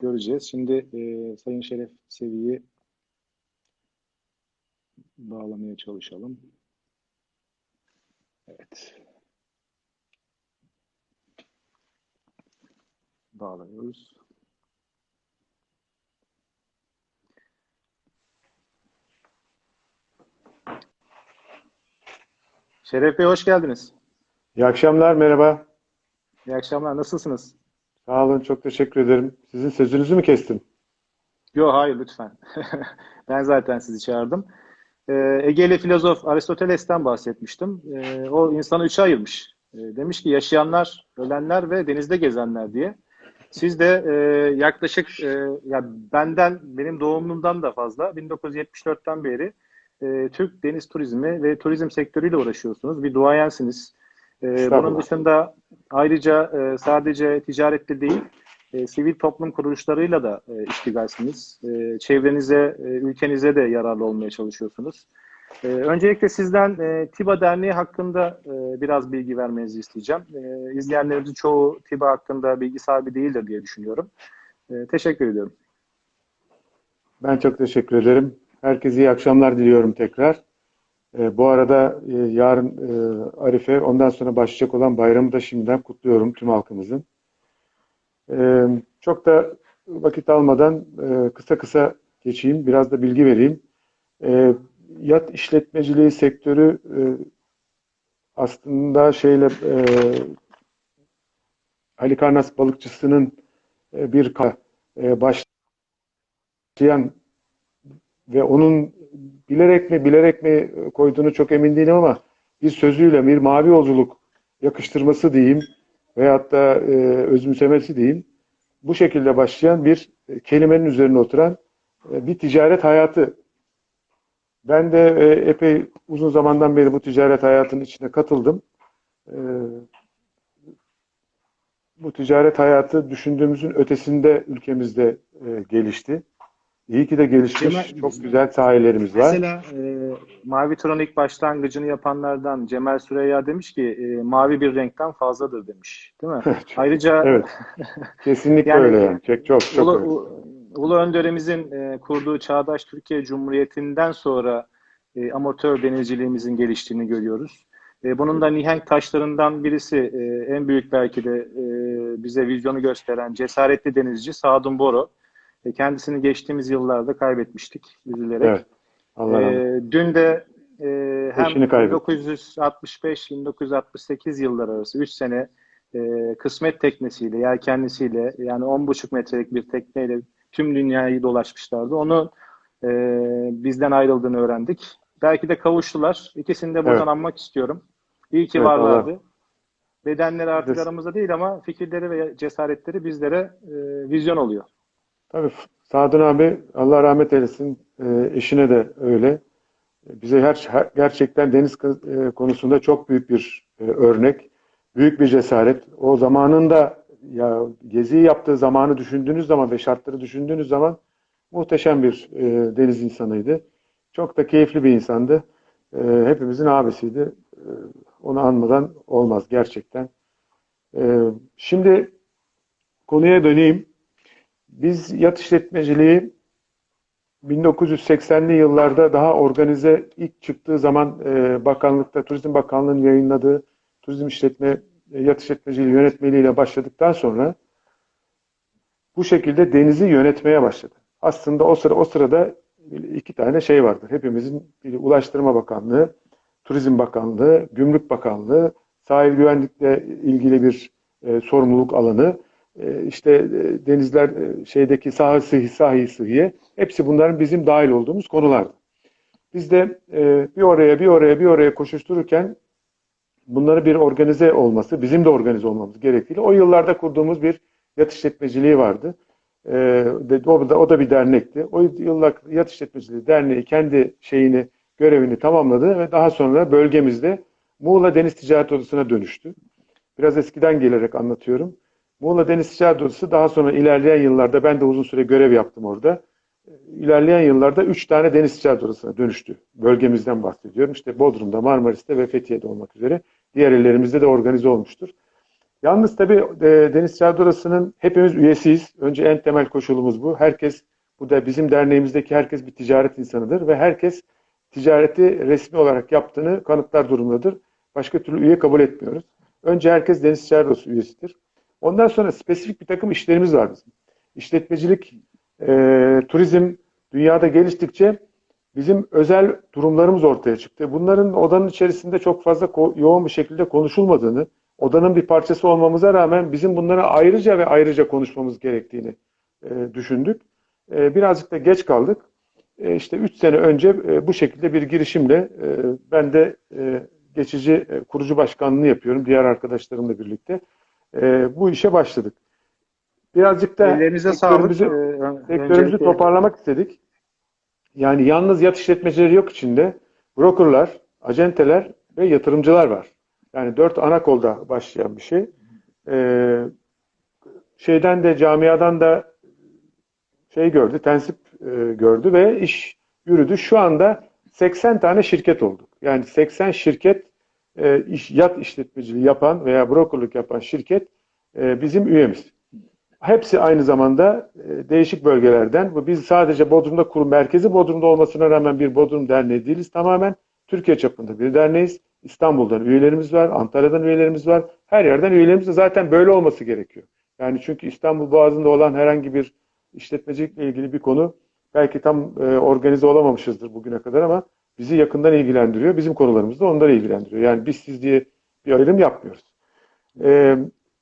göreceğiz. Şimdi e, Sayın Şeref Sevi'yi bağlamaya çalışalım. Evet. Bağlanıyoruz. Şeref Bey hoş geldiniz. İyi akşamlar, merhaba. İyi akşamlar. Nasılsınız? Sağ olun, çok teşekkür ederim. Sizin sözünüzü mü kestim? Yok hayır lütfen. ben zaten sizi çağırdım. Ee, Egeli filozof Aristoteles'ten bahsetmiştim. Ee, o insanı üçe ayırmış. Ee, demiş ki yaşayanlar, ölenler ve denizde gezenler diye. Siz de e, yaklaşık e, ya benden, benim doğumumdan da fazla 1974'ten beri e, Türk deniz turizmi ve turizm sektörüyle uğraşıyorsunuz. Bir duayensiniz. E, bunun dışında ayrıca e, sadece ticarette değil, e, sivil toplum kuruluşlarıyla da e, iştigalsiniz. E, çevrenize, e, ülkenize de yararlı olmaya çalışıyorsunuz. E, öncelikle sizden e, TİBA Derneği hakkında e, biraz bilgi vermenizi isteyeceğim. E, izleyenlerimizin çoğu TİBA hakkında bilgi sahibi değildir diye düşünüyorum. E, teşekkür ediyorum. Ben çok teşekkür ederim. Herkese iyi akşamlar diliyorum tekrar. E, bu arada e, yarın e, Arife, ondan sonra başlayacak olan bayramı da şimdiden kutluyorum tüm halkımızın. E, çok da vakit almadan e, kısa kısa geçeyim, biraz da bilgi vereyim. E, yat işletmeciliği sektörü e, aslında şeyle e, Halikarnas balıkçısının e, bir e, başlayan ve onun bilerek mi bilerek mi koyduğunu çok emin değilim ama bir sözüyle bir mavi yolculuk yakıştırması diyeyim veyahut da e, özümsemesi diyeyim bu şekilde başlayan bir kelimenin üzerine oturan e, bir ticaret hayatı. Ben de e, epey uzun zamandan beri bu ticaret hayatının içine katıldım. E, bu ticaret hayatı düşündüğümüzün ötesinde ülkemizde e, gelişti. İyi ki de gelişmiş. Cemal, çok güzel sahilerimiz var. Mesela e, Mavi Tron ilk başlangıcını yapanlardan Cemal Süreyya demiş ki e, mavi bir renkten fazladır demiş. Değil mi? Ayrıca evet. Kesinlikle yani, öyle. Çok çok, çok Ulu, öyle. Ulu Önderimizin e, kurduğu Çağdaş Türkiye Cumhuriyeti'nden sonra e, amatör denizciliğimizin geliştiğini görüyoruz. E, bunun da nihenk taşlarından birisi e, en büyük belki de e, bize vizyonu gösteren cesaretli denizci Sadun Boro. E, kendisini geçtiğimiz yıllarda kaybetmiştik üzülerek. Evet. Allah e, dün de e, hem 1965-1968 yıllar arası 3 sene e, kısmet teknesiyle, yelkenlisiyle yani 10,5 metrelik bir tekneyle tüm dünyayı dolaşmışlardı. Onu e, bizden ayrıldığını öğrendik. Belki de kavuştular. İkisini de buradan evet. anmak istiyorum. İyi ki evet, varlardı. Allah. Bedenleri artık aramızda değil ama fikirleri ve cesaretleri bizlere e, vizyon oluyor. Tabii Sadun abi Allah rahmet eylesin e, eşine de öyle. Bize her, her gerçekten deniz e, konusunda çok büyük bir e, örnek, büyük bir cesaret. O zamanında ya gezi yaptığı zamanı düşündüğünüz zaman ve şartları düşündüğünüz zaman muhteşem bir e, deniz insanıydı. Çok da keyifli bir insandı. E, hepimizin abisiydi. E, onu anmadan olmaz gerçekten. E, şimdi konuya döneyim. Biz yat işletmeciliği 1980'li yıllarda daha organize ilk çıktığı zaman e, bakanlıkta, Turizm Bakanlığı'nın yayınladığı turizm işletme, e, yat işletmeciliği yönetmeliğiyle başladıktan sonra bu şekilde denizi yönetmeye başladı. Aslında o sıra o sırada iki tane şey vardı. Hepimizin biri Ulaştırma Bakanlığı, Turizm Bakanlığı, Gümrük Bakanlığı, sahil güvenlikle ilgili bir e, sorumluluk alanı, işte e, denizler e, şeydeki sahi sıhhi, sahi sıhhiye hepsi bunların bizim dahil olduğumuz konulardı. Biz de bir oraya bir oraya bir oraya koşuştururken bunları bir organize olması, bizim de organize olmamız gerektiğiyle o yıllarda kurduğumuz bir yat işletmeciliği vardı. O da, o da bir dernekti. O yıllar yat işletmeciliği derneği kendi şeyini, görevini tamamladı ve daha sonra bölgemizde Muğla Deniz Ticaret Odası'na dönüştü. Biraz eskiden gelerek anlatıyorum. Muğla Deniz Ticaret Odası daha sonra ilerleyen yıllarda ben de uzun süre görev yaptım orada. İlerleyen yıllarda üç tane deniz ticaret odasına dönüştü. Bölgemizden bahsediyorum. İşte Bodrum'da, Marmaris'te ve Fethiye'de olmak üzere. Diğer illerimizde de organize olmuştur. Yalnız tabii e, Deniz Ticaret Odası'nın hepimiz üyesiyiz. Önce en temel koşulumuz bu. Herkes, bu da bizim derneğimizdeki herkes bir ticaret insanıdır ve herkes ticareti resmi olarak yaptığını kanıtlar durumundadır. Başka türlü üye kabul etmiyoruz. Önce herkes Deniz Ticaret Odası üyesidir. Ondan sonra spesifik bir takım işlerimiz var bizim. İşletmecilik, e, turizm dünyada geliştikçe bizim özel durumlarımız ortaya çıktı. Bunların odanın içerisinde çok fazla yoğun bir şekilde konuşulmadığını, odanın bir parçası olmamıza rağmen bizim bunlara ayrıca ve ayrıca konuşmamız gerektiğini e, düşündük. E, birazcık da geç kaldık. E, işte 3 sene önce e, bu şekilde bir girişimle e, ben de e, geçici e, kurucu başkanlığını yapıyorum diğer arkadaşlarımla birlikte. E, bu işe başladık. Birazcık da Ellerinize sağlık. sektörümüzü, sektörümüzü toparlamak istedik. Yani yalnız yat işletmecileri yok içinde. Brokerlar, acenteler ve yatırımcılar var. Yani dört ana kolda başlayan bir şey. Ee, şeyden de camiadan da şey gördü, tensip e, gördü ve iş yürüdü. Şu anda 80 tane şirket olduk. Yani 80 şirket e, iş, yat işletmeciliği yapan veya brokerlık yapan şirket e, bizim üyemiz. Hepsi aynı zamanda e, değişik bölgelerden. Bu Biz sadece Bodrum'da kurum merkezi Bodrum'da olmasına rağmen bir Bodrum derneği değiliz. Tamamen Türkiye çapında bir derneğiz. İstanbul'dan üyelerimiz var, Antalya'dan üyelerimiz var. Her yerden üyelerimiz de zaten böyle olması gerekiyor. Yani çünkü İstanbul Boğazı'nda olan herhangi bir işletmecilikle ilgili bir konu belki tam e, organize olamamışızdır bugüne kadar ama bizi yakından ilgilendiriyor. Bizim konularımız da onları ilgilendiriyor. Yani biz siz diye bir ayrım yapmıyoruz. E,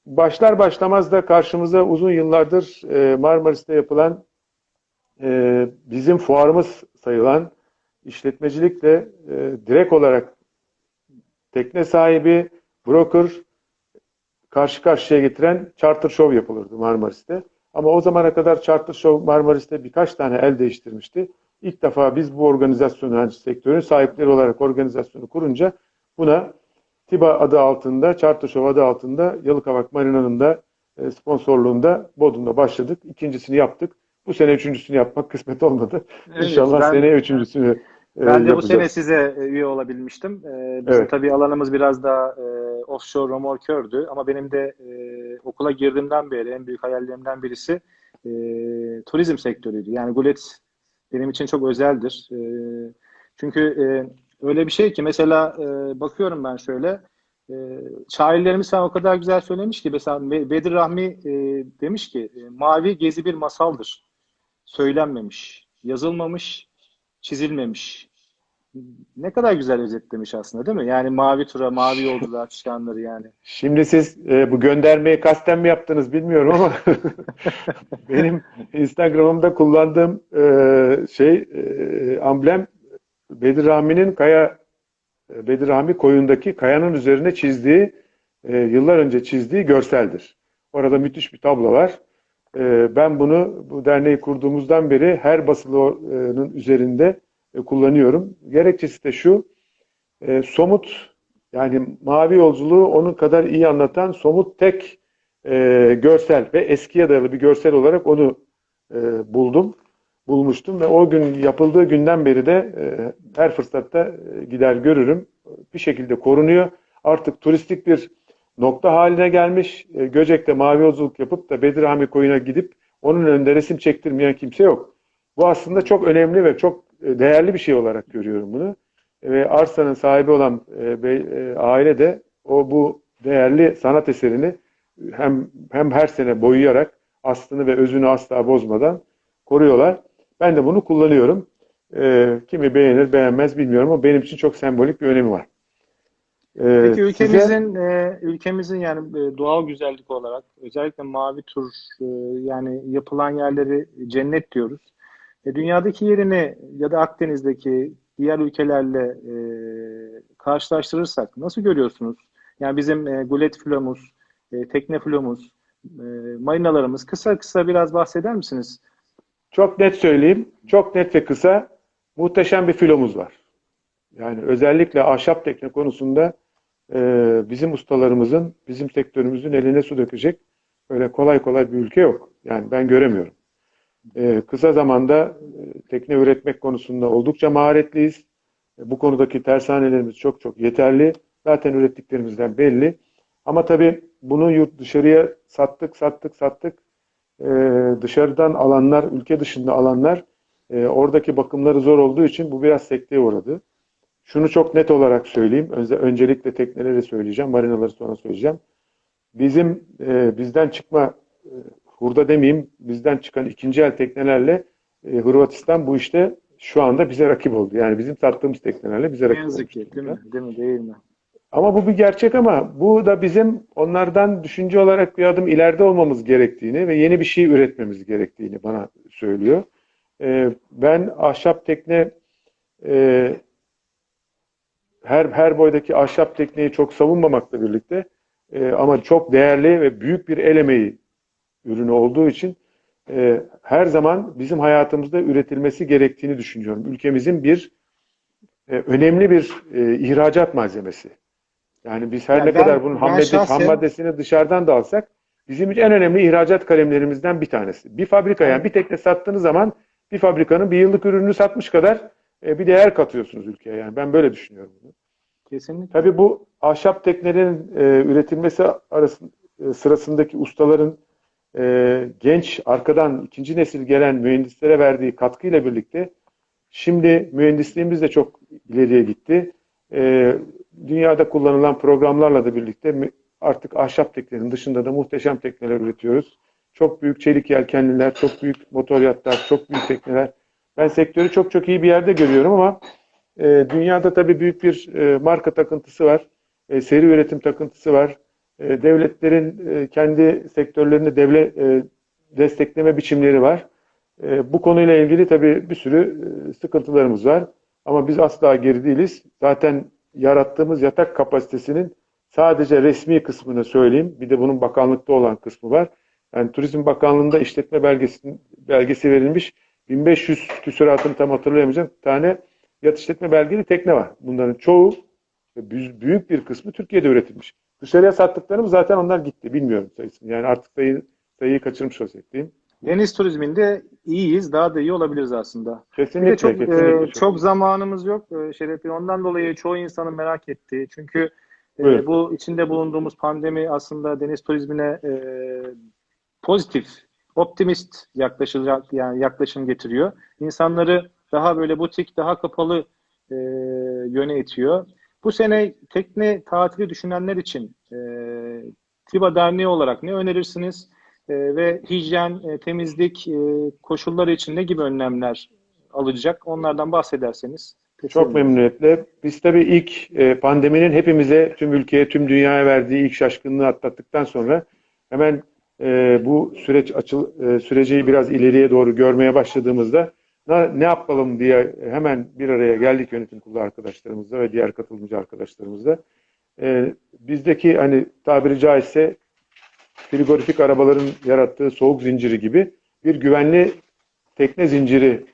başlar başlamaz da karşımıza uzun yıllardır e, Marmaris'te yapılan e, bizim fuarımız sayılan işletmecilikle e, direkt olarak tekne sahibi, broker karşı karşıya getiren charter show yapılırdı Marmaris'te. Ama o zamana kadar charter show Marmaris'te birkaç tane el değiştirmişti. İlk defa biz bu organizasyonu, yani sektörün sahipleri olarak organizasyonu kurunca buna TİBA adı altında, Show adı altında Yalıkavak Marina'nın da e, sponsorluğunda Bodrum'da başladık. İkincisini yaptık. Bu sene üçüncüsünü yapmak kısmet olmadı. Evet, İnşallah ben, seneye üçüncüsünü e, Ben de bu sene size e, üye olabilmiştim. Bizim evet. tabii alanımız biraz daha offshore romorkördü ama benim de okula girdiğimden beri en büyük hayallerimden birisi turizm sektörüydü. Yani Gulet benim için çok özeldir. çünkü öyle bir şey ki mesela e, bakıyorum ben şöyle e, şairlerimiz falan o kadar güzel söylemiş ki mesela Bedir Rahmi e, demiş ki e, mavi gezi bir masaldır. Söylenmemiş, yazılmamış, çizilmemiş. Ne kadar güzel özetlemiş aslında değil mi? Yani mavi tura, mavi yolculuğa çıkanları yani. Şimdi siz e, bu göndermeyi kasten mi yaptınız bilmiyorum ama benim Instagram'ımda kullandığım e, şey e, amblem Bedir Rami'nin Kaya Bedir Rami koyundaki kayanın üzerine çizdiği e, yıllar önce çizdiği görseldir. Orada müthiş bir tablo var. E, ben bunu bu derneği kurduğumuzdan beri her basılının üzerinde e, kullanıyorum. Gerekçesi de şu. E, somut yani mavi yolculuğu onun kadar iyi anlatan somut tek e, görsel ve eskiye dayalı bir görsel olarak onu e, buldum bulmuştum ve o gün yapıldığı günden beri de e, her fırsatta e, gider görürüm. Bir şekilde korunuyor. Artık turistik bir nokta haline gelmiş. E, Göcek'te mavi yolculuk yapıp da Bedirhami koyuna gidip onun önünde resim çektirmeyen kimse yok. Bu aslında çok önemli ve çok değerli bir şey olarak görüyorum bunu. E, ve arsanın sahibi olan e, e, aile de o bu değerli sanat eserini hem hem her sene boyayarak aslını ve özünü asla bozmadan koruyorlar. Ben de bunu kullanıyorum. E, kimi beğenir beğenmez bilmiyorum ama benim için çok sembolik bir önemi var. E, Peki ülkemizin size... e, ülkemizin yani e, doğal güzellik olarak özellikle mavi tur e, yani yapılan yerleri cennet diyoruz. E, dünyadaki yerini ya da Akdeniz'deki diğer ülkelerle e, karşılaştırırsak nasıl görüyorsunuz? Yani bizim e, gulet flomuz, e, tekne flomuz, e, marinalarımız kısa kısa biraz bahseder misiniz? Çok net söyleyeyim, çok net ve kısa muhteşem bir filomuz var. Yani özellikle ahşap tekne konusunda e, bizim ustalarımızın, bizim sektörümüzün eline su dökecek öyle kolay kolay bir ülke yok. Yani ben göremiyorum. E, kısa zamanda e, tekne üretmek konusunda oldukça maharetliyiz. E, bu konudaki tersanelerimiz çok çok yeterli. Zaten ürettiklerimizden belli. Ama tabii bunu yurt dışarıya sattık, sattık, sattık. E, dışarıdan alanlar, ülke dışında alanlar e, oradaki bakımları zor olduğu için bu biraz sekteye uğradı. Şunu çok net olarak söyleyeyim. Önce, öncelikle tekneleri söyleyeceğim, marinaları sonra söyleyeceğim. Bizim bizden çıkma hurda demeyeyim, bizden çıkan ikinci el teknelerle e, Hırvatistan bu işte şu anda bize rakip oldu. Yani bizim sattığımız teknelerle bize Ne rakip yazık oldu. ki değil mi? Değil mi? Değil mi? Ama bu bir gerçek ama bu da bizim onlardan düşünce olarak bir adım ileride olmamız gerektiğini ve yeni bir şey üretmemiz gerektiğini bana söylüyor. Ee, ben ahşap tekne e, her her boydaki ahşap tekneyi çok savunmamakla birlikte e, ama çok değerli ve büyük bir el emeği ürünü olduğu için e, her zaman bizim hayatımızda üretilmesi gerektiğini düşünüyorum. Ülkemizin bir e, önemli bir e, ihracat malzemesi. Yani biz her Ya ne ben- kadar bunun ham, madde- şahsen- ham maddesini dışarıdan da alsak bizim en önemli ihracat kalemlerimizden bir tanesi. Bir fabrika yani bir tekne sattığınız zaman bir fabrikanın bir yıllık ürününü satmış kadar e, bir değer katıyorsunuz ülkeye. Yani ben böyle düşünüyorum bunu. Kesinlikle. Tabii bu ahşap teknelerin e, üretilmesi arasında, e, sırasındaki ustaların e, genç arkadan ikinci nesil gelen mühendislere verdiği katkıyla birlikte şimdi mühendisliğimiz de çok ileriye gitti. E, dünyada kullanılan programlarla da birlikte artık ahşap teknelerin dışında da muhteşem tekneler üretiyoruz. Çok büyük çelik yelkenliler, çok büyük motor yatlar, çok büyük tekneler. Ben sektörü çok çok iyi bir yerde görüyorum ama e, dünyada tabii büyük bir e, marka takıntısı var. E, seri üretim takıntısı var. E, devletlerin e, kendi sektörlerini devlet e, destekleme biçimleri var. Bu konuyla ilgili tabii bir sürü sıkıntılarımız var. Ama biz asla geri değiliz. Zaten yarattığımız yatak kapasitesinin sadece resmi kısmını söyleyeyim. Bir de bunun bakanlıkta olan kısmı var. Yani Turizm Bakanlığı'nda işletme belgesi, belgesi verilmiş. 1500 küsuratını tam hatırlayamayacağım. tane yat işletme belgeli tekne var. Bunların çoğu büyük bir kısmı Türkiye'de üretilmiş. Dışarıya sattıklarım zaten onlar gitti. Bilmiyorum sayısını. Yani artık sayı, sayıyı kaçırmış vaziyetteyim. Deniz turizminde iyiyiz. Daha da iyi olabiliriz aslında. Bir Kesinlikle, de çok kesinlikle. e, çok zamanımız yok e, Şeref Bey. Ondan dolayı çoğu insanın merak ettiği. Çünkü e, Buyurun. bu içinde bulunduğumuz pandemi aslında deniz turizmine e, pozitif, optimist yaklaşılacak yani yaklaşım getiriyor. İnsanları daha böyle butik, daha kapalı e, yöne itiyor. Bu sene tekne tatili düşünenler için e, TİBA Derneği olarak ne önerirsiniz? E, ve hijyen, e, temizlik e, koşulları için ne gibi önlemler alınacak? Onlardan bahsederseniz. Çok memnuniyetle. Biz tabii ilk e, pandeminin hepimize, tüm ülkeye, tüm dünyaya verdiği ilk şaşkınlığı atlattıktan sonra hemen e, bu süreç açıl e, süreci biraz ileriye doğru görmeye başladığımızda ne, yapalım diye hemen bir araya geldik yönetim kurulu arkadaşlarımızla ve diğer katılımcı arkadaşlarımızla. E, bizdeki hani tabiri caizse frigorifik arabaların yarattığı soğuk zinciri gibi bir güvenli tekne zinciri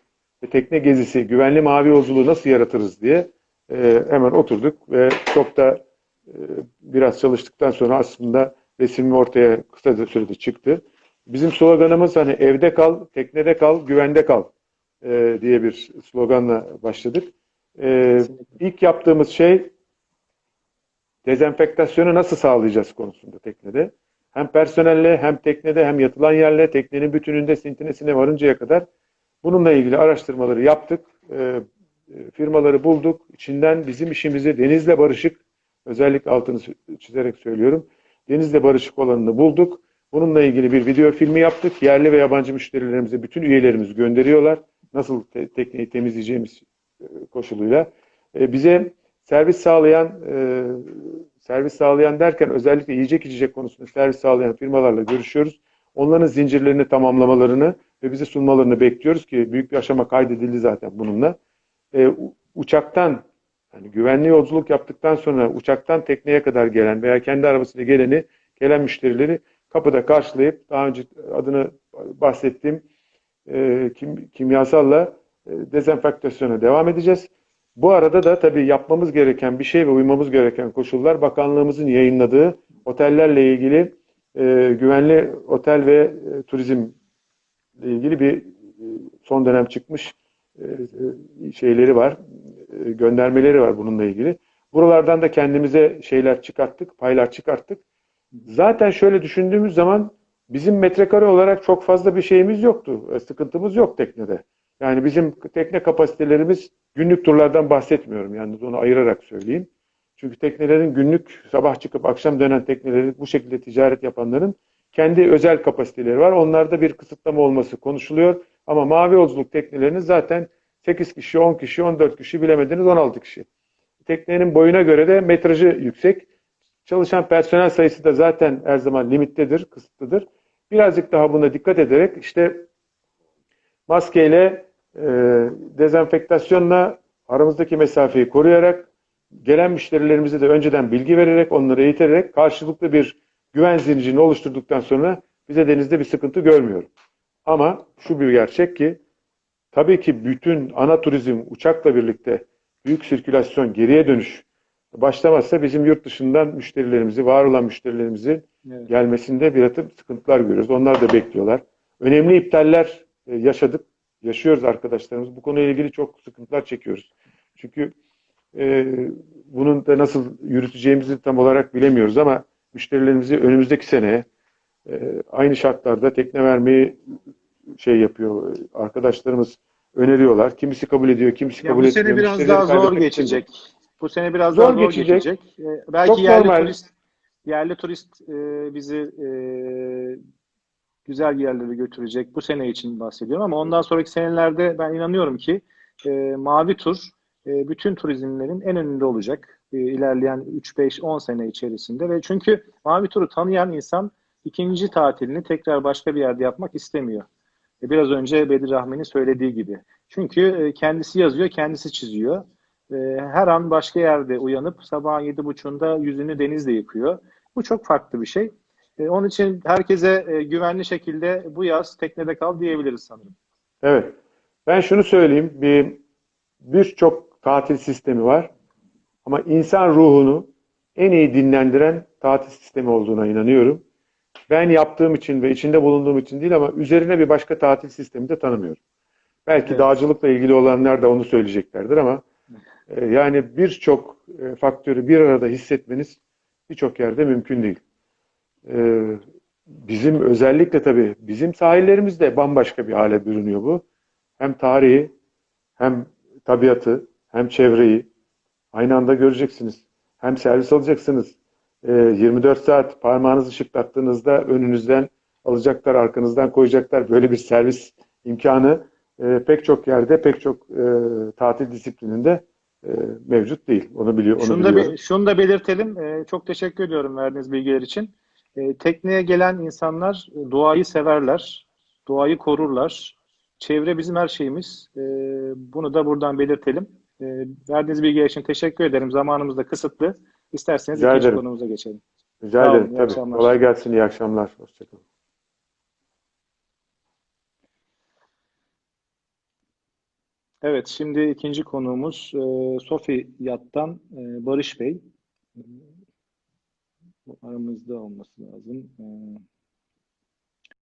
ve tekne gezisi, güvenli mavi yolculuğu nasıl yaratırız diye e, hemen oturduk ve çok da e, biraz çalıştıktan sonra aslında resmi ortaya kısa sürede çıktı. Bizim sloganımız hani evde kal, teknede kal, güvende kal e, diye bir sloganla başladık. E, ilk yaptığımız şey dezenfektasyonu nasıl sağlayacağız konusunda teknede. Hem personelle hem teknede hem yatılan yerle teknenin bütününde sintinesine varıncaya kadar bununla ilgili araştırmaları yaptık. E, firmaları bulduk. İçinden bizim işimizi denizle barışık özellikle altını çizerek söylüyorum. Denizle barışık olanını bulduk. Bununla ilgili bir video filmi yaptık. Yerli ve yabancı müşterilerimize bütün üyelerimiz gönderiyorlar. Nasıl te- tekneyi temizleyeceğimiz e, koşuluyla. E, bize servis sağlayan e, servis sağlayan derken özellikle yiyecek içecek konusunda servis sağlayan firmalarla görüşüyoruz. Onların zincirlerini tamamlamalarını ve bize sunmalarını bekliyoruz ki büyük bir aşama kaydedildi zaten bununla. E, uçaktan yani güvenli yolculuk yaptıktan sonra uçaktan tekneye kadar gelen veya kendi arabasıyla geleni gelen müşterileri kapıda karşılayıp daha önce adını bahsettiğim e, kim, kimyasalla e, dezenfektasyona devam edeceğiz. Bu arada da tabii yapmamız gereken bir şey ve uymamız gereken koşullar bakanlığımızın yayınladığı otellerle ilgili e, güvenli otel ve e, turizm ilgili bir e, son dönem çıkmış e, e, şeyleri var, e, göndermeleri var bununla ilgili. Buralardan da kendimize şeyler çıkarttık, paylar çıkarttık. Zaten şöyle düşündüğümüz zaman bizim metrekare olarak çok fazla bir şeyimiz yoktu. E, Sıkıntımız yok teknede. Yani bizim tekne kapasitelerimiz günlük turlardan bahsetmiyorum. Yani onu ayırarak söyleyeyim. Çünkü teknelerin günlük sabah çıkıp akşam dönen teknelerin bu şekilde ticaret yapanların kendi özel kapasiteleri var. Onlarda bir kısıtlama olması konuşuluyor. Ama mavi yolculuk teknelerinin zaten 8 kişi, 10 kişi, 14 kişi bilemediniz 16 kişi. Teknenin boyuna göre de metrajı yüksek. Çalışan personel sayısı da zaten her zaman limittedir, kısıtlıdır. Birazcık daha buna dikkat ederek işte maskeyle, e, dezenfektasyonla aramızdaki mesafeyi koruyarak gelen müşterilerimize de önceden bilgi vererek, onları eğiterek karşılıklı bir güven zincirini oluşturduktan sonra bize denizde bir sıkıntı görmüyorum. Ama şu bir gerçek ki tabii ki bütün ana turizm uçakla birlikte büyük sirkülasyon, geriye dönüş başlamazsa bizim yurt dışından müşterilerimizi, var olan müşterilerimizin Evet. gelmesinde bir takım sıkıntılar görüyoruz. Onlar da bekliyorlar. Önemli iptaller e, yaşadık, yaşıyoruz arkadaşlarımız. Bu konuyla ilgili çok sıkıntılar çekiyoruz. Çünkü e, bunun da nasıl yürüteceğimizi tam olarak bilemiyoruz ama müşterilerimizi önümüzdeki seneye e, aynı şartlarda tekne vermeyi şey yapıyor arkadaşlarımız öneriyorlar. Kimisi kabul ediyor, kimisi Ya kabul bu etmiyor. sene biraz daha zor geçecek. Bu sene biraz Zor daha zor geçecek. geçecek. Ee, belki Çok yerli normal. turist yerli turist e, bizi e, güzel yerlere götürecek. Bu sene için bahsediyorum ama ondan sonraki senelerde ben inanıyorum ki e, Mavi Tur e, bütün turizmlerin en önünde olacak. E, ilerleyen 3 5 10 sene içerisinde ve çünkü Mavi Tur'u tanıyan insan ikinci tatilini tekrar başka bir yerde yapmak istemiyor. E, Biraz önce Bedir Rahmi'nin söylediği gibi. Çünkü e, kendisi yazıyor, kendisi çiziyor. E, Her an başka yerde uyanıp sabahın yedi buçuğunda yüzünü denizle yıkıyor. Bu çok farklı bir şey. E, Onun için herkese e, güvenli şekilde bu yaz teknede kal diyebiliriz sanırım. Evet. Ben şunu söyleyeyim. Bir birçok tatil sistemi var. Ama insan ruhunu en iyi dinlendiren tatil sistemi olduğuna inanıyorum. Ben yaptığım için ve içinde bulunduğum için değil ama üzerine bir başka tatil sistemi de tanımıyorum. Belki Evet. dağcılıkla ilgili olanlar da onu söyleyeceklerdir ama e, yani birçok e, faktörü bir arada hissetmeniz birçok yerde mümkün değil. E, bizim özellikle tabii bizim sahillerimizde bambaşka bir hale bürünüyor bu. Hem tarihi hem tabiatı hem çevreyi aynı anda göreceksiniz. Hem servis alacaksınız. E, 24 saat parmağınızı şıklattığınızda önünüzden alacaklar, arkanızdan koyacaklar. Böyle bir servis imkanı pek çok yerde, pek çok tatil disiplininde e, mevcut değil. Onu biliyor, onu Şunu da, biliyorum. şunu da belirtelim. E, Çok teşekkür ediyorum verdiğiniz bilgiler için. E, Tekneye gelen insanlar doğayı severler, doğayı korurlar. Çevre bizim her şeyimiz. E, Bunu da buradan belirtelim. E, Verdiğiniz bilgiler için teşekkür ederim. Zamanımız da kısıtlı. İsterseniz Rica ikinci ederim. konumuza geçelim. Rica Sağ olun, ederim. iyi Tabii. Kolay gelsin, iyi akşamlar. Hoşçakalın. Evet, şimdi ikinci konuğumuz e, Sofi Yat'tan e, Barış Bey. Bu aramızda olması lazım. E,